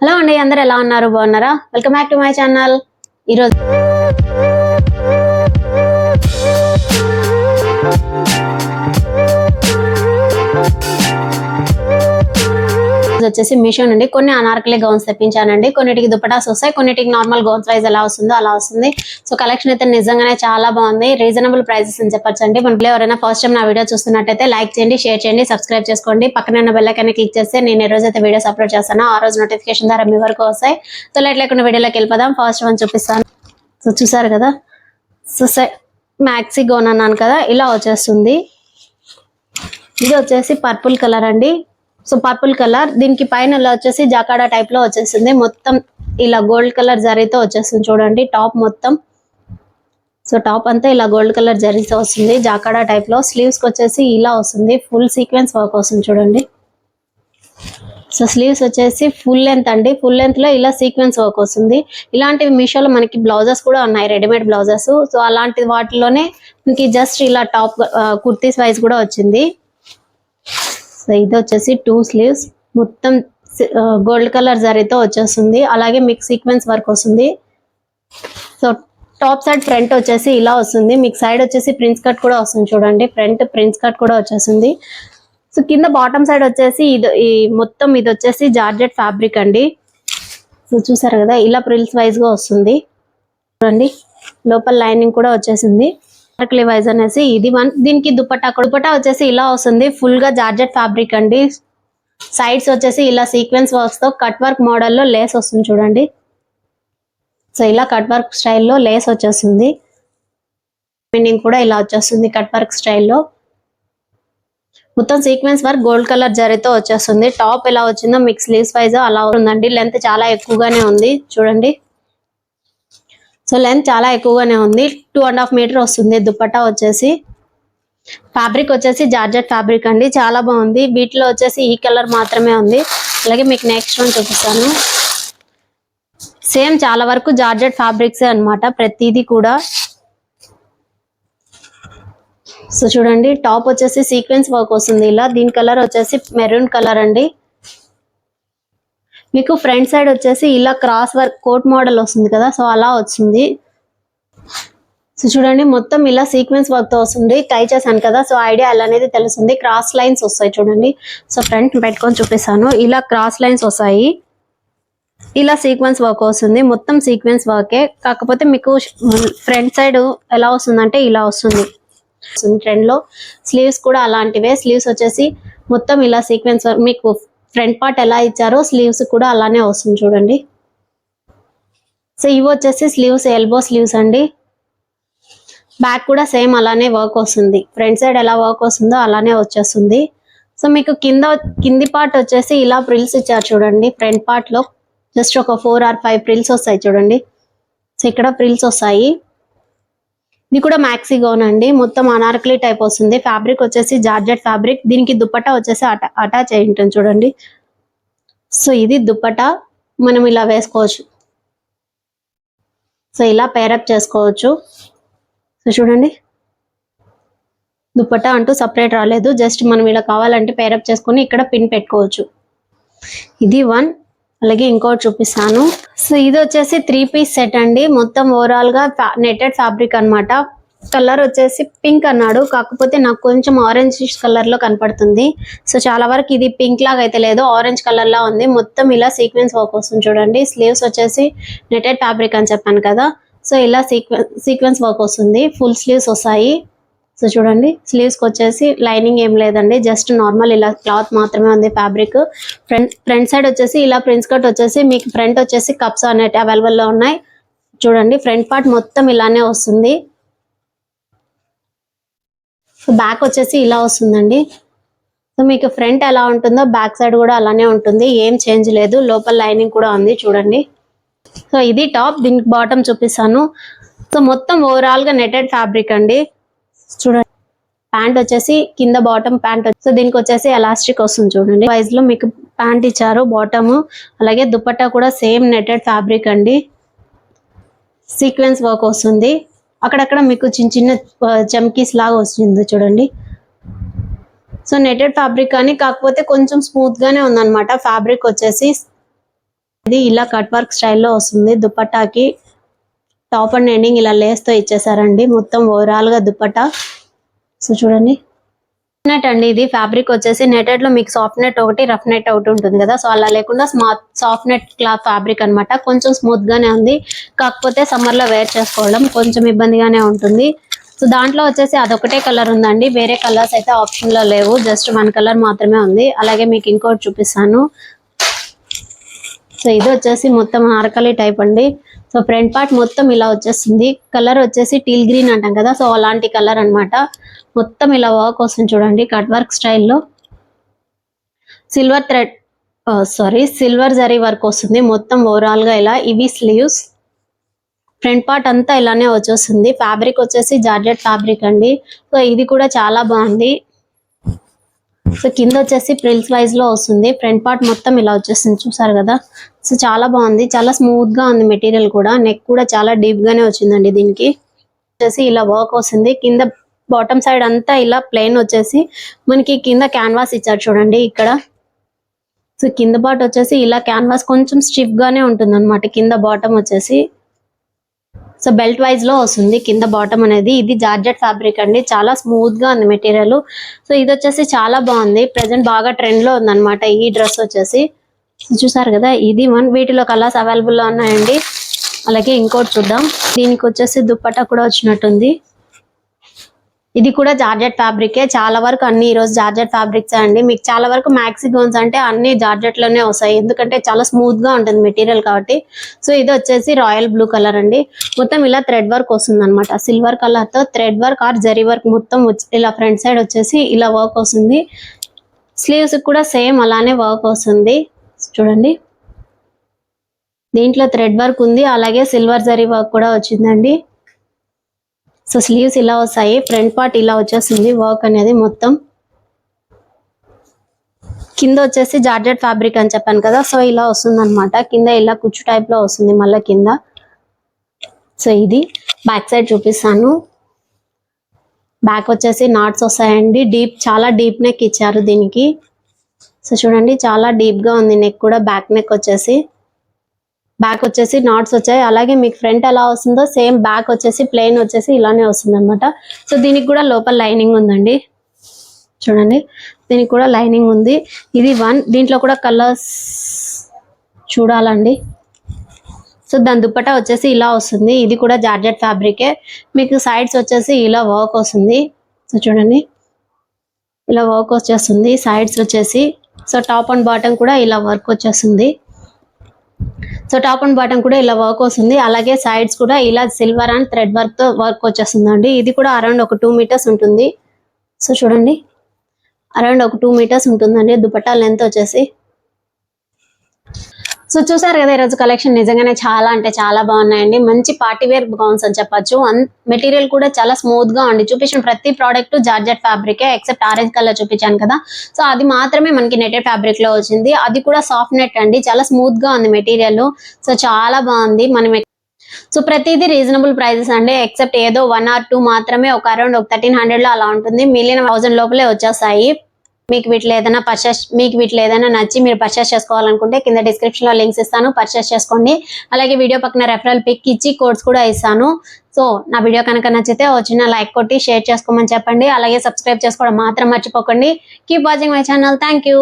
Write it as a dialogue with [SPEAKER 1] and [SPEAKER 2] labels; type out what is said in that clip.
[SPEAKER 1] Hello అండి అందరు ఎలా ఉన్నారు? బాగున్నారా? Welcome back to my channel ఈరోజు వచ్చేసి మీషో నుండి కొన్ని అనార్కలే గౌన్స్ తెప్పించానండి. కొన్నిటికి దుపటాస్ వస్తాయి కొన్నిటికి నార్మల్ గౌన్స్ వైజ్ ఎలా వస్తుందో అలా వస్తుంది. సో కలెక్షన్ అయితే నిజంగానే చాలా బాగుంది. రీజనబుల్ ప్రైసెస్ అని చెప్పొచ్చు అండి మన ఎవరైనా ఫస్ట్ టైం నా వీడియో చూస్తున్నట్టయితే లైక్ చేయండి షేర్ చేయండి సబ్స్క్రైబ్ చేసుకోండి. పక్కన బెల్లకైనా క్లిక్ చేస్తే నేను ఏ రోజైతే వీడియోస్ అప్లోడ్ చేస్తానో ఆ రోజు నోటిఫికేషన్ ద్వారా మీ వరకు వస్తాయి. సో లైట్ లేకుండా వీడియోలోకి వెళ్ళిపోదాం. ఫస్ట్ వన్ చూపిస్తాను. సో చూసారు కదా? సో మ్యాక్సీ గోన్ అన్నాను కదా ఇలా వచ్చేస్తుంది. ఇది వచ్చేసి పర్పుల్ కలర్ అండి. So purple colour. దీనికి పైన ఇలా వచ్చేసి జాకాడా టైప్లో వచ్చేసింది. మొత్తం ఇలా గోల్డ్ కలర్ జరీతో వచ్చేస్తుంది చూడండి. టాప్ మొత్తం. సో టాప్ అంతా ఇలా గోల్డ్ కలర్ జరీతో వస్తుంది. జాకాడా టైప్లో స్లీవ్స్కి వచ్చేసి ఇలా వస్తుంది. ఫుల్ సీక్వెన్స్ వర్క్ వస్తుంది చూడండి. సో స్లీవ్స్ వచ్చేసి ఫుల్ లెంత్ అండి. ఫుల్ లెంత్లో ఇలా సీక్వెన్స్ వర్క్ వస్తుంది. ఇలాంటివి మీషోలో మనకి బ్లౌజెస్ కూడా ఉన్నాయి. Readymade blouses. సో అలాంటి వాటిలోనే మనకి జస్ట్ ఇలా టాప్ కుర్తీస్ వైజ్ కూడా వచ్చింది. సో ఇది వచ్చేసి టూ స్లీవ్స్ మొత్తం గోల్డ్ కలర్ జరీతో వచ్చేస్తుంది. అలాగే మీకు సీక్వెన్స్ వర్క్ వస్తుంది. సో టాప్ సైడ్ ఫ్రంట్ వచ్చేసి ఇలా వస్తుంది. మీకు సైడ్ వచ్చేసి ప్రిన్స్ కట్ కూడా వస్తుంది చూడండి. ఫ్రంట్ ప్రిన్స్ కట్ కూడా వచ్చేసింది సో కింద బాటమ్ సైడ్ వచ్చేసి ఇది ఈ మొత్తం ఇది వచ్చేసి జార్జెట్ ఫ్యాబ్రిక్ అండి. సో చూసారు కదా? ఇలా ప్రిల్స్ వైజ్గా వస్తుంది. చూడండి. లోపల లైనింగ్ కూడా వచ్చేసింది. వర్క్లీ వైజ్ అనేసి ఇది వన్ దీనికి దుపట్టా దుపట్టా వచ్చేసి ఇలా వస్తుంది. ఫుల్గా జార్జెట్ ఫ్యాబ్రిక్ అండి. సైడ్స్ వచ్చేసి ఇలా సీక్వెన్స్ వర్క్స్తో కట్ వర్క్ మోడల్లో లేస్ వస్తుంది చూడండి. సో ఇలా కట్ వర్క్ స్టైల్లో లేస్ వచ్చేస్తుంది. పెండింగ్ కూడా ఇలా వచ్చేస్తుంది కట్ వర్క్ స్టైల్లో మొత్తం సీక్వెన్స్ వర్క్ గోల్డ్ కలర్ జరీతో వచ్చేస్తుంది. టాప్ ఎలా వచ్చిందో మిక్స్ స్లీవ్స్ వైజ్ అలా ఉందండి. లెంత్ చాలా ఎక్కువగానే ఉంది. చూడండి. సో లెంత్ చాలా ఎక్కువగానే ఉంది. టూ అండ్ హాఫ్ మీటర్ వస్తుంది. దుపట్టా వచ్చేసి. ఫ్యాబ్రిక్ వచ్చేసి జార్జెట్ ఫ్యాబ్రిక్ అండి. చాలా బాగుంది. వీటిలో వచ్చేసి ఈ కలర్ మాత్రమే ఉంది. అలాగే మీకు నెక్స్ట్ వన్ చూపిస్తాను. సేమ్ చాలా వరకు జార్జెట్ ఫ్యాబ్రిక్స్ అనమాట ప్రతిదీ కూడా. సో చూడండి టాప్ వచ్చేసి సీక్వెన్స్ వర్క్ వస్తుంది. ఇలా దీని కలర్ వచ్చేసి మెరూన్ కలర్ అండి. మీకు ఫ్రంట్ సైడ్ వచ్చేసి ఇలా క్రాస్ వర్క్ కోట్ మోడల్ వస్తుంది కదా సో అలా వచ్చింది. సో చూడండి మొత్తం ఇలా సీక్వెన్స్ వర్క్తో వస్తుంది. టై చేశాను కదా సో ఐడియా ఎలా అనేది తెలుస్తుంది. క్రాస్ లైన్స్ వస్తాయి చూడండి. సో ఫ్రంట్ పెట్టుకొని చూపిస్తాను. ఇలా క్రాస్ లైన్స్ వస్తాయి. ఇలా సీక్వెన్స్ వర్క్ వస్తుంది. మొత్తం సీక్వెన్స్ వర్కే. కాకపోతే మీకు ఫ్రంట్ సైడ్ ఎలా వస్తుందంటే ఇలా వస్తుంది. ట్రెండ్లో స్లీవ్స్ కూడా అలాంటివే. స్లీవ్స్ వచ్చేసి మొత్తం ఇలా సీక్వెన్స్ మీకు ఫ్రంట్ పార్ట్ ఎలా ఇచ్చారో స్లీవ్స్ కూడా అలానే వస్తుంది చూడండి. సో ఇవి వచ్చేసి స్లీవ్స్ ఎల్బో స్లీవ్స్ అండి. బ్యాక్ కూడా సేమ్ అలానే వర్క్ వస్తుంది. ఫ్రంట్ సైడ్ ఎలా వర్క్ వస్తుందో అలానే వచ్చేస్తుంది. సో మీకు కింద కింది పార్ట్ వచ్చేసి ఇలా ప్రిల్స్ ఇచ్చారు చూడండి. ఫ్రంట్ పార్ట్లో జస్ట్ ఒక ఫోర్ ఆర్ ఫైవ్ ప్రిల్స్ వస్తాయి చూడండి. సో ఇక్కడ ప్రిల్స్ వస్తాయి. ఇది కూడా మ్యాక్సీ గౌన్ అండి. మొత్తం అనార్కలి టైప్ వస్తుంది. ఫ్యాబ్రిక్ వచ్చేసి జార్జెట్ ఫ్యాబ్రిక్ దీనికి దుప్పటా వచ్చేసి అటా అటాచ్ అయి ఉంటుంది చూడండి. సో ఇది దుప్పట. మనం ఇలా వేసుకోవచ్చు. సో ఇలా పేరప్ చేసుకోవచ్చు. సో చూడండి. దుపట్టా అంటూ సపరేట్ రాలేదు. జస్ట్ మనం ఇలా కావాలంటే పేరప్ చేసుకొని ఇక్కడ పిన్ పెట్టుకోవచ్చు. ఇది వన్ అలాగే ఇంకోటి చూపిస్తాను. సో ఇది వచ్చేసి త్రీ పీస్ సెట్ అండి. మొత్తం ఓవరాల్గా నెటెడ్ ఫ్యాబ్రిక్ అన్నమాట. కలర్ వచ్చేసి పింక్ అన్నాడు. కాకపోతే నాకు కొంచెం ఆరెంజ్ కలర్లో కనపడుతుంది. సో చాలా వరకు ఇది పింక్ లాగా అయితే లేదు. ఆరెంజ్ కలర్ లా ఉంది. మొత్తం ఇలా సీక్వెన్స్ వర్క్ వస్తుంది చూడండి. స్లీవ్స్ వచ్చేసి నెటెడ్ ఫ్యాబ్రిక్ అని చెప్పాను కదా. సో ఇలా సీక్వెన్స్ సీక్వెన్స్ వర్క్ వస్తుంది. ఫుల్ స్లీవ్స్ వస్తాయి. సో చూడండి స్లీవ్స్కి వచ్చేసి లైనింగ్ ఏం లేదండి జస్ట్ నార్మల్ ఇలా క్లాత్ మాత్రమే ఉంది ఫ్యాబ్రిక్ ఫ్రంట్ ఫ్రంట్ సైడ్ వచ్చేసి ఇలా ప్రిన్స్ కట్ వచ్చేసి మీకు ఫ్రంట్ వచ్చేసి కప్స్ అనేవి అవైలబుల్లో ఉన్నాయి. చూడండి ఫ్రంట్ పార్ట్ మొత్తం ఇలానే వస్తుంది. బ్యాక్ వచ్చేసి ఇలా వస్తుందండి. సో మీకు ఫ్రంట్ ఎలా ఉంటుందో బ్యాక్ సైడ్ కూడా అలానే ఉంటుంది. ఏం చేంజ్ లేదు. లోపల లైనింగ్ కూడా ఉంది చూడండి. సో ఇది టాప్ దీనికి బాటమ్ చూపిస్తాను. సో మొత్తం ఓవరాల్గా నెటెడ్ ఫ్యాబ్రిక్ అండి. చూడండి. ప్యాంట్ వచ్చేసి కింద బాటమ్ ప్యాంట్ సో దీనికి వచ్చేసి ఎలాస్టిక్ వస్తుంది చూడండి. వైజ్లో మీకు ప్యాంట్ ఇచ్చారు బాటమ్ అలాగే దుపట్టా కూడా సేమ్ నెటెడ్ ఫ్యాబ్రిక్ అండి. సీక్వెన్స్ వర్క్ వస్తుంది. అక్కడక్కడ మీకు చిన్న చిన్న చమ్కీస్ లాగా వస్తుంది చూడండి. సో నెటెడ్ ఫ్యాబ్రిక్ కానీ కాకపోతే కొంచెం స్మూత్ గానే ఉందన్నమాట. ఫ్యాబ్రిక్ వచ్చేసి ఇది ఇలా కట్ వర్క్ స్టైల్లో వస్తుంది. దుపట్టాకి టాప్ అండ్ ఎండింగ్ ఇలా లేస్తో ఇచ్చేసారండి. మొత్తం ఓవరాల్గా గా సో చూడండి. నెట్ అండి ఇది. ఫ్యాబ్రిక్ వచ్చేసి నెటెడ్లో మీకు సాఫ్ట్ నెట్ ఒకటి రఫ్ నెట్ ఒకటి ఉంటుంది కదా. సో అలా లేకుండా smooth soft net cloth fabric అన్నమాట. కొంచెం స్మూత్ గానే ఉంది. కాకపోతే సమ్మర్లో వేర్ చేసుకోవడం కొంచెం ఇబ్బందిగానే ఉంటుంది. సో దాంట్లో వచ్చేసి అదొకటే కలర్ ఉందండి. వేరే కలర్స్ అయితే ఆప్షన్లో లేవు. జస్ట్ వన్ కలర్ మాత్రమే ఉంది. అలాగే మీకు ఇంకోటి చూపిస్తాను. సో ఇది వచ్చేసి మొత్తం ఆరకలి టైప్ అండి. సో ఫ్రంట్ పార్ట్ మొత్తం ఇలా వచ్చేస్తుంది. కలర్ వచ్చేసి టీల్ గ్రీన్ అంటాం కదా సో అలాంటి కలర్ అన్నమాట. మొత్తం ఇలా వర్క్ వస్తుంది చూడండి కట్ వర్క్ స్టైల్లో. Silver thread sorry silver zari work వస్తుంది మొత్తం ఓవరాల్గా ఇలా. ఇవి స్లీవ్స్ ఫ్రంట్ పార్ట్ అంతా ఇలానే వచ్చేస్తుంది. ఫ్యాబ్రిక్ వచ్చేసి జార్జెట్ ఫ్యాబ్రిక్ అండి. సో ఇది కూడా చాలా బాగుంది. సో కింద వచ్చేసి ప్రిల్స్ వైజ్లో వస్తుంది. ఫ్రంట్ పార్ట్ మొత్తం ఇలా వచ్చేస్తుంది చూసారు కదా? సో చాలా బాగుంది. చాలా స్మూత్గా ఉంది మెటీరియల్ కూడా. నెక్ కూడా చాలా డీప్ గానే వచ్చిందండి దీనికి. వచ్చేసి ఇలా వర్క్ వస్తుంది. కింద బాటమ్ సైడ్ అంతా ఇలా ప్లెయిన్ వచ్చేసి మనకి కింద క్యాన్వాస్ ఇచ్చారు చూడండి ఇక్కడ. సో కింద పార్ట్ వచ్చేసి ఇలా క్యాన్వాస్ కొంచెం స్టిఫ్ గానే ఉంటుంది అనమాట కింద బాటమ్ వచ్చేసి. సో బెల్ట్ వైజ్లో వస్తుంది కింద బాటమ్ అనేది. ఇది జార్జెట్ ఫ్యాబ్రిక్ అండి. చాలా స్మూత్గా ఉంది మెటీరియల్. సో ఇది వచ్చేసి చాలా బాగుంది. ప్రెసెంట్ బాగా ట్రెండ్లో ఉంది అనమాట ఈ డ్రెస్ వచ్చేసి. చూసారు కదా ఇది వన్ వీటిలో కలర్స్ అవైలబుల్లో ఉన్నాయండి. అలాగే ఇంకోటి చూద్దాం. దీనికి వచ్చేసి దుప్పట్టా కూడా వచ్చినట్టుంది. ఇది కూడా జార్జెట్ ఫ్యాబ్రికే. చాలా వరకు అన్ని ఈరోజు జార్జెట్ ఫ్యాబ్రిక్స్ అండి. మీకు చాలా వరకు మ్యాక్సీ గౌన్స్ అంటే అన్ని జార్జెట్లోనే వస్తాయి. ఎందుకంటే చాలా స్మూత్గా ఉంటుంది మెటీరియల్ కాబట్టి. సో ఇది వచ్చేసి రాయల్ బ్లూ కలర్ అండి. మొత్తం ఇలా థ్రెడ్ వర్క్ వస్తుంది అనమాట సిల్వర్ కలర్తో thread work or zari work మొత్తం ఇలా ఫ్రంట్ సైడ్ వచ్చేసి ఇలా వర్క్ వస్తుంది. స్లీవ్స్ కూడా సేమ్ అలానే వర్క్ వస్తుంది. చూడండి. దీంట్లో థ్రెడ్ వర్క్ ఉంది. అలాగే సిల్వర్ జరీ వర్క్ కూడా వచ్చిందండి. సో స్లీవ్స్ ఇలా వస్తాయి. ఫ్రంట్ పార్ట్ ఇలా వచ్చేస్తుంది. వర్క్ అనేది మొత్తం కింద వచ్చేసి జార్జెట్ ఫ్యాబ్రిక్ అని చెప్పాను కదా. సో ఇలా వస్తుంది అనమాట కింద ఇలా కుచ్చు టైప్లో వస్తుంది మళ్ళీ కింద. సో ఇది బ్యాక్ సైడ్ చూపిస్తాను. బ్యాక్ వచ్చేసి నాట్స్ వస్తాయండి. డీప్ చాలా డీప్ నెక్ ఇచ్చారు దీనికి. సో చూడండి చాలా డీప్గా ఉంది నెక్ కూడా. బ్యాక్ నెక్ వచ్చేసి బ్యాక్ వచ్చేసి నాట్స్ వచ్చాయి. అలాగే మీకు ఫ్రంట్ ఎలా వస్తుందో సేమ్ బ్యాక్ వచ్చేసి ప్లెయిన్ వచ్చేసి ఇలానే వస్తుంది అనమాట సో దీనికి కూడా లోపల లైనింగ్ ఉందండి. చూడండి. దీనికి కూడా లైనింగ్ ఉంది. ఇది వన్ దీంట్లో కూడా కలర్స్ చూడాలండి. సో దాని దుప్పట వచ్చేసి ఇలా వస్తుంది. ఇది కూడా జార్జెట్ ఫ్యాబ్రికే. మీకు సైడ్స్ వచ్చేసి ఇలా వర్క్ వస్తుంది. సో చూడండి. ఇలా వర్క్ వచ్చేస్తుంది. సైడ్స్ వచ్చేసి సో టాప్ అండ్ బాటమ్ కూడా ఇలా వర్క్ వచ్చేస్తుంది. సో టాప్ అండ్ బాటమ్ కూడా ఇలా వర్క్ వస్తుంది. అలాగే సైడ్స్ కూడా ఇలా సిల్వర్ అండ్ థ్రెడ్ వర్క్తో వర్క్ వచ్చేస్తుందండి. ఇది కూడా అరౌండ్ ఒక టూ మీటర్స్ ఉంటుంది. సో చూడండి. అరౌండ్ ఒక టూ మీటర్స్ ఉంటుందండి. దుపట్టా లెంత్ వచ్చేసి. సో చూసారు కదా ఈరోజు కలెక్షన్ నిజంగానే చాలా అంటే చాలా బాగున్నాయండి. మంచి పార్టీ వేర్ గౌన్స్ అని చెప్పొచ్చు. మెటీరియల్ కూడా చాలా స్మూత్గా ఉంది. చూపించిన ప్రతి ప్రోడక్ట్ జార్జెట్ ఫ్యాబ్రికే ఎక్సెప్ట్ ఆరెంజ్ కలర్ చూపించాను కదా. సో అది మాత్రమే మనకి నెటెడ్ ఫ్యాబ్రిక్లో వచ్చింది. అది కూడా సాఫ్ట్ నెట్ అండి. చాలా స్మూత్గా ఉంది మెటీరియల్. సో చాలా బాగుంది. మనం సో ప్రతిదీ రీజనబుల్ ప్రైజెస్ అండి. ఎక్సెప్ట్ ఏదో వన్ ఆర్ టూ మాత్రమే ఒక అరౌండ్ ఒక థర్టీన్ హండ్రెడ్లో అలా ఉంటుంది. మిలియన్ థౌసండ్ లోపలే వచ్చేస్తాయి. మీకు వీటిలో ఏదైనా పర్చేస్ మీకు వీటిలో ఏదైనా నచ్చి మీరు పర్చేస్ చేసుకోవాలనుకుంటే కింద డిస్క్రిప్షన్లో లింక్స్ ఇస్తాను. పర్చేస్ చేసుకోండి. అలాగే వీడియో పక్కన రెఫరల్ పిక్ ఇచ్చి కోడ్స్ కూడా ఇస్తాను. సో నా వీడియో కనుక నచ్చితే ఓ చిన్న లైక్ కొట్టి షేర్ చేసుకోమని చెప్పండి. అలాగే సబ్స్క్రైబ్ చేసుకోవడం మాత్రం మర్చిపోకండి. Keep watching my channel thank you